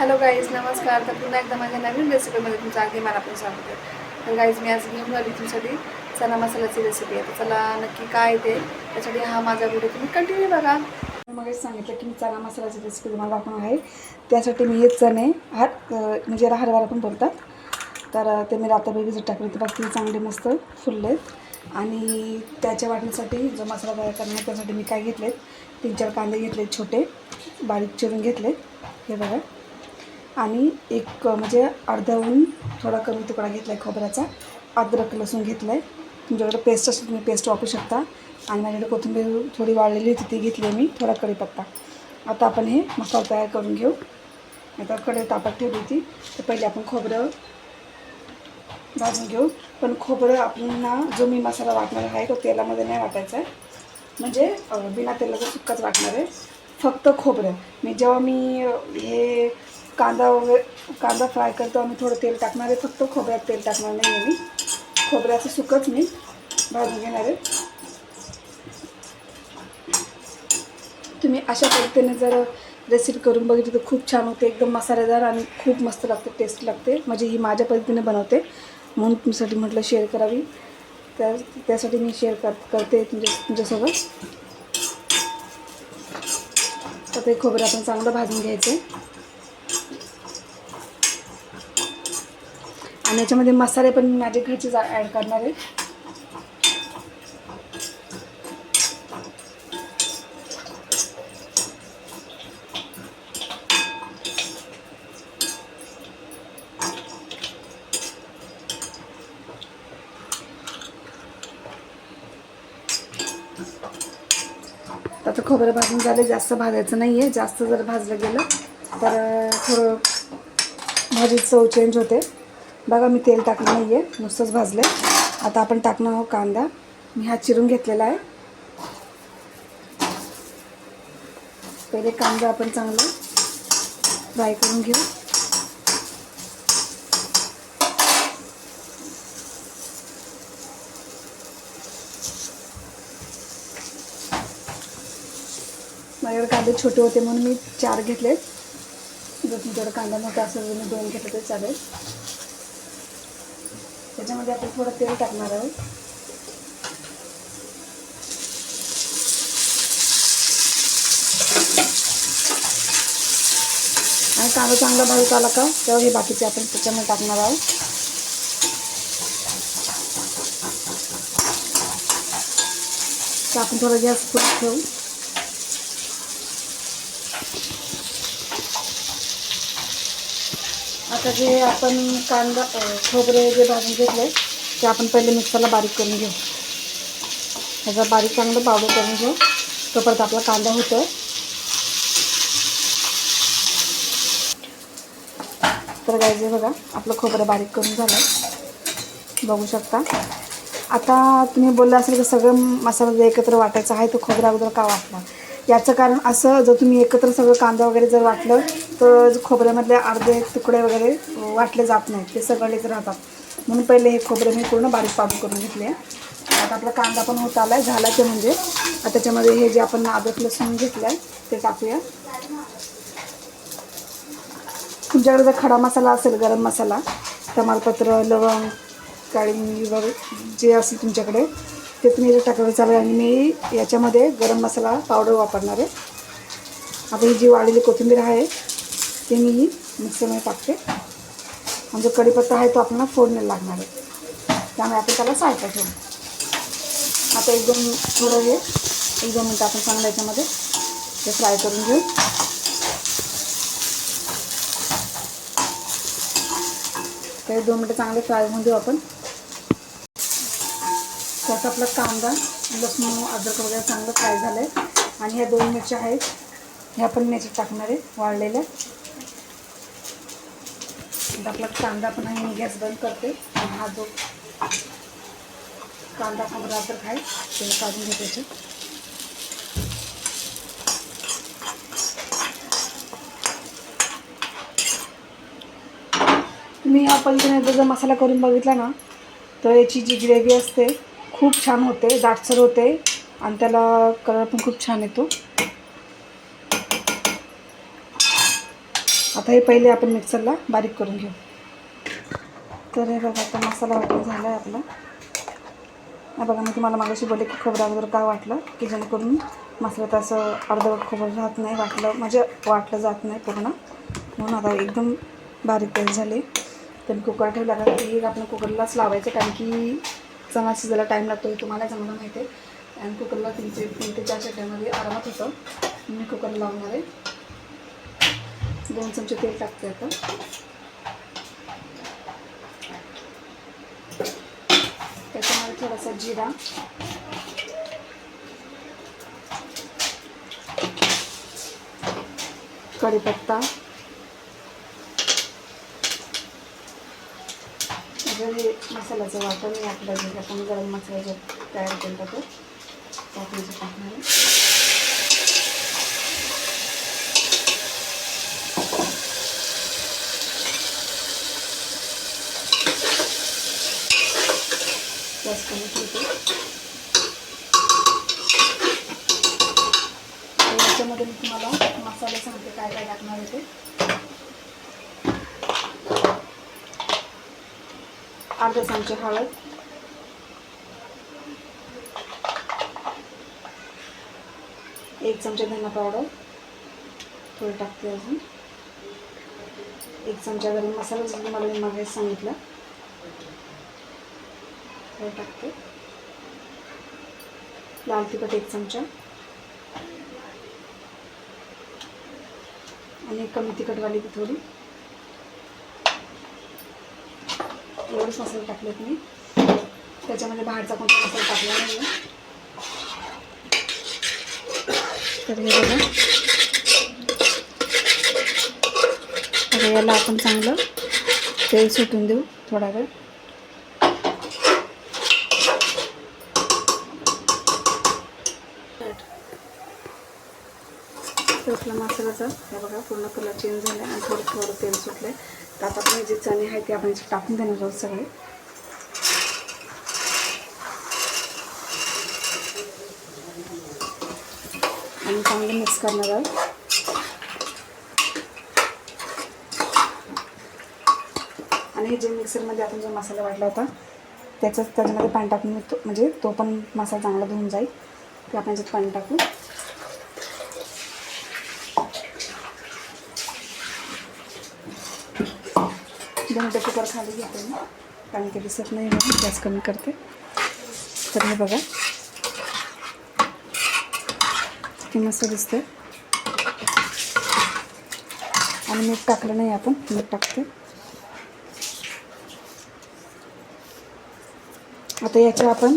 Hello guys नमस्कार. तर पुन्हा एकदा माझ्या नवीन रेसिपीमध्ये तुमचं अगदी मनापासून स्वागत आहे. तर गाईज मी आज घेऊन आली तुमच्यासाठी चना मसाल्याची रेसिपी आहे. तर चला नक्की काय ते त्यासाठी हा माझा व्हिडिओ तुम्ही कंटिन्यू बघा. मग सांगितलं की मी चना मसाल्याची रेसिपी तुम्हाला दाखवणार आहे. त्यासाठी मी हे चणे हात म्हणजे हरवाला पण बोलतात. तर ते मी रात्रभर भिजत टाकले ते बघ चांगले मस्त फुललेत. आणि त्याच्या वाटणीसाठी जो मसाला तयार करणार त्यासाठी मी काय घेतलेत? तीन चार कांदे घेतले छोटे. बारीक चिरून घेतले हे बघा. आणि एक म्हणजे अर्ध्याहून थोडा कमी तुकडा घेतला आहे खोबऱ्याचा. अद्रक लसूण घेतलं आहे तुमच्याकडे पेस्ट असेल तुम्ही पेस्ट वापरू शकता. आणि माझ्याकडे कोथिंबीर थोडी वाळलेली होती ती घेतली आहे मी. थोडा कढीपत्ता. आता आपण हे मसाला तयार करून घेऊ. आता कढई तापात ठेवली होती. तर पहिले आपण खोबरं भाजून घेऊ. पण खोबरं आपल्याला जो मी मसाला वाटणार आहे तो तेलामध्ये नाही वाटायचा आहे. म्हणजे बिना तेलाचं सुक्काच वाटणार आहे. फक्त खोबरं. मी जेव्हा मी हे कांदा वगैरे कांदा फ्राय करतो आम्ही थोडं तेल टाकणार आहे फक्त खोबऱ्यात तेल टाकणार नाही आहे मी खोबऱ्याचं सुकच मी भाजून घेणार आहे. तुम्ही अशा पद्धतीने जर रेसिपी करून बघितली तर खूप छान होते. एकदम मसालेदार आणि खूप मस्त लागते टेस्ट लागते. म्हणजे ही माझ्या पद्धतीने बनवते. म्हणून तुमच्यासाठी म्हटलं शेअर करावी. तर त्यासाठी मी शेअर कर करते तुमच्या तुमच्यासोबत. तर ते खोबरं आपण चांगलं भाजून घ्यायचं. आणि याच्यामध्ये मसाले पण मी माझे घरचेच ॲड करणार आहे. आता खोबरं भाजून झालं जास्त भाजायचं नाही आहे जास्त जर भाजलं गेलं तर थोडं भाजी चव चेंज होते. बघा मी तेल टाकलं नाही आहे नुसतंच भाजलं आहे आता आपण टाकणार आहोत कांदा. मी हा चिरून घेतलेला आहे. पहिले कांदा आपण चांगला फ्राय करून घेऊ. माझ्याकडे कांदे छोटे होते म्हणून मी चार घेतले जर तुमच्याकडे कांदा मोठा असेल तर मी दोन घेतले तर चालेल. त्याच्यामध्ये आपण थोडं तेल टाकणार आहोत. आणि कांदा चांगला भाजत आला का तेव्हा हे बाकीचे आपण त्याच्यामध्ये टाकणार आहोत. तर आपण थोडा गॅस फुल ठेवू. आता जे आपण कांदा खोबरे जे भाजून घेतले ते आपण पहिले मिक्सरला बारीक करून घेऊ. ह्याचा बारीक चांगलं पावडर करून घेऊ. तो परत आपला कांदा होतो तर गायचे बघा आपलं खोबरं बारीक करून झालं बघू शकता. आता तुम्ही बोललं असेल की सगळं मसाला जे एकत्र वाटायचा आहे तो खोबरा अगोदर का वाटला? याचं कारण असं जर तुम्ही एकत्र सगळं कांदा वगैरे जर वाटलं तर खोबऱ्यामधले अर्धे तुकडे वगैरे वाटले जात नाहीत. ते सगळेच राहतात. म्हणून पहिले हे खोबरे मी पूर्ण बारीक पाडून करून घेतले. आता आपला कांदा पण होत आला आहे झाला ते म्हणजे. आता त्याच्यामध्ये हे जे आपण अदरक लसूण घेतलं आहे ते टाकूया. तुमच्याकडे जर खडा मसाला असेल गरम मसाला तमालपत्र लवंग काळी वगैरे जे असेल तुमच्याकडे ते तुम्ही याच्यात टाकलं चालेल आणि मी याच्यामध्ये गरम मसाला पावडर वापरणार आहे. आता ही जी वाळलेली कोथिंबीर आहे ते मी मिक्सरमध्ये टाकते. आणि जो कढीपत्ता आहे तो आपल्याला फोडण्याला लागणार आहे. त्यामुळे आपण त्याला साईडला ठेवू. आता एक दोन थोडं हे एक दोन मिनटं आपण चांगलं याच्यामध्ये ते फ्राय करून घेऊ. तर दोन मिनटं चांगले फ्राय होऊन देऊ आपण. त्यात आपला कांदा लसूण अद्रक वगैरे चांगलं फ्राय झालं आहे आणि ह्या दोन मिरच्या आहेत. ह्या पण मी टाकणार आहे वाळलेल्या. आपला कांदा पण आहे मी गॅस बंद करते. आणि हा जो कांदा खोबरा अद्रक आहे ते काढून घेते तुम्ही या पलीकडे जर मसाला करून बघितला ना तर याची जी ग्रेव्ही असते खूप छान होते दाटसर होते आणि त्याला कलर पण खूप छान येतो. आता हे पहिले आपण मिक्सरला बारीक करून घेऊ. तर हे बघा आता मसाला वाटून झाला आहे आपला. हा बघा मी तुम्हाला मागाशी बोलले की खोबरं अगोदर का वाटलं? की जेणेकरून मसाल्यात असं अर्धवट खोबरं राहत नाही वाटलं म्हणजे वाटलं जात नाही पूर्ण. म्हणून आता एकदम बारीक पेस्ट झाले. तर मी कुकर ठेवला का? की आपण कुकरलाच लावायचं कारण की चणा शिजायला टाईम लागतो हे तुम्हाला चांगलं माहिती आहे आणि कुकरला तीन तीन ते चार शेट्यामध्ये आरामात होतं. मी कुकर लावणार आहे. दोन चमचे तेल टाकते आता. त्याच्यामध्ये थोडासा जिरा. कढीपत्ता. घरी मसाल्याचं वापर मी आपल्या घरी आपण गरम मसाला जो तयार केला तो टाकायचं टाकणार आहे. गॅस कमी ठेवते याच्यामध्ये मी तुम्हाला मसाले सांगते काय काय टाकणार आहे अर्धा चमचे हळद. एक चमचा धना पावडर थोडं टाकते अजून. एक चमचा गरम मसाला जसं तुम्हाला मी मागे सांगितलं. थोडं टाकते. लाल तिखट एक चमचा. आणि कमी तिखटवाली थोडी. एवढेच मसाले टाकलेत मी. त्याच्यामध्ये बाहेरचा कोणता मसाला टाकला नाही तर हे बघा. आता याला आपण चांगलं तेल सुटून देऊ थोडा वेळ. तर आपला मसाल्याचा हे बघा पूर्ण कलर चेंज झाला आणि थोडं थोडं तेल सुटलं तर आता आपण हे जे चणे आहेत ते आपण टाकून देणार आहोत सगळे. आणि चांगलं मिक्स करणार आहोत. आणि हे जे मिक्सरमध्ये आपण जो मसाला वाटला होता त्याच्यात त्याच्यामध्ये पाणी टाकून म्हणजे तो पण मसाला चांगला धुवून जाईल. ते आपण याच्यात पाणी टाकू. दोन कुकर खाली घेते मी. कारण की दिसत नाही म्हणून गॅस कमी करते. तर हे बघा. किती मस्त दिसते आणि मीठ टाकलं नाही आपण मीठ टाकते. आता याच्या आपण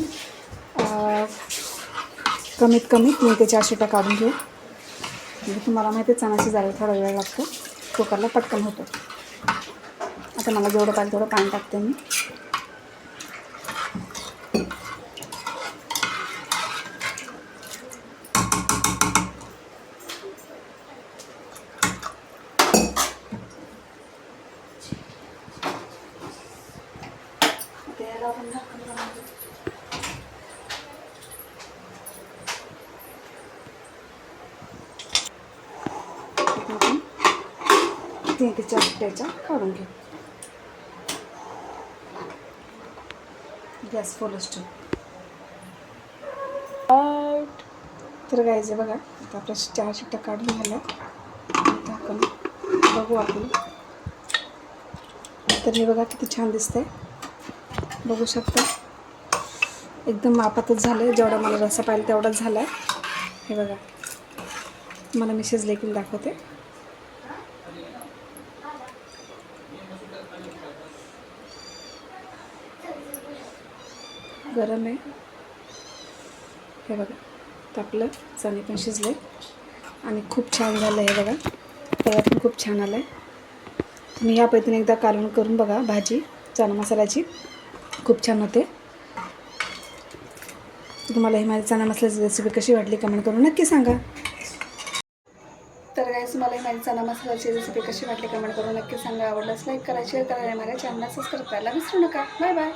कमीत कमी तीन ते चार शिटा काढून घेऊ. म्हणजे तुम्हाला माहिती आहे चणा शिजायला थोडा वेळ लागतो. कुकरला पटकन होतो. असं मला जेवढं पाहिजे तेवढं पाणी टाकते मी. तीन ते चार शिट्ट्याच्या काढून घेऊ गॅस फुलच ठेव तर गायचे बघा आता आपल्या चार शिट्ट्या काढून झाल्या आता आपण बघू आपण. तर हे बघा किती छान दिसतंय. बघू शकता. एकदम मापातच झालं आहे जेवढा मला रस्सा पाहिजे तेवढाच झाला आहे हे बघा. मला मी शिजले की दाखवते. गरम आहे. हे बघा तर आपलं चणे पण शिजले. आणि खूप छान झालं आहे हे बघा. तवा पण खूप छान आलं आहे तुम्ही ह्या पद्धतीने एकदा कालवण करून बघा भाजी चणा मसाल्याची. खूप छान होते. तुम्हाला ही माझी चणा मसाल्याची रेसिपी कशी वाटली कमेंट करून नक्की सांगा. तर गाईस मला ही माझी चणा मसाल्याची रेसिपी कशी वाटली कमेंट करून नक्की सांगा. आवडल्यास लाईक करा शेअर करा आणि माझ्या चॅनलला सबस्क्राईब करायला विसरू नका. Bye bye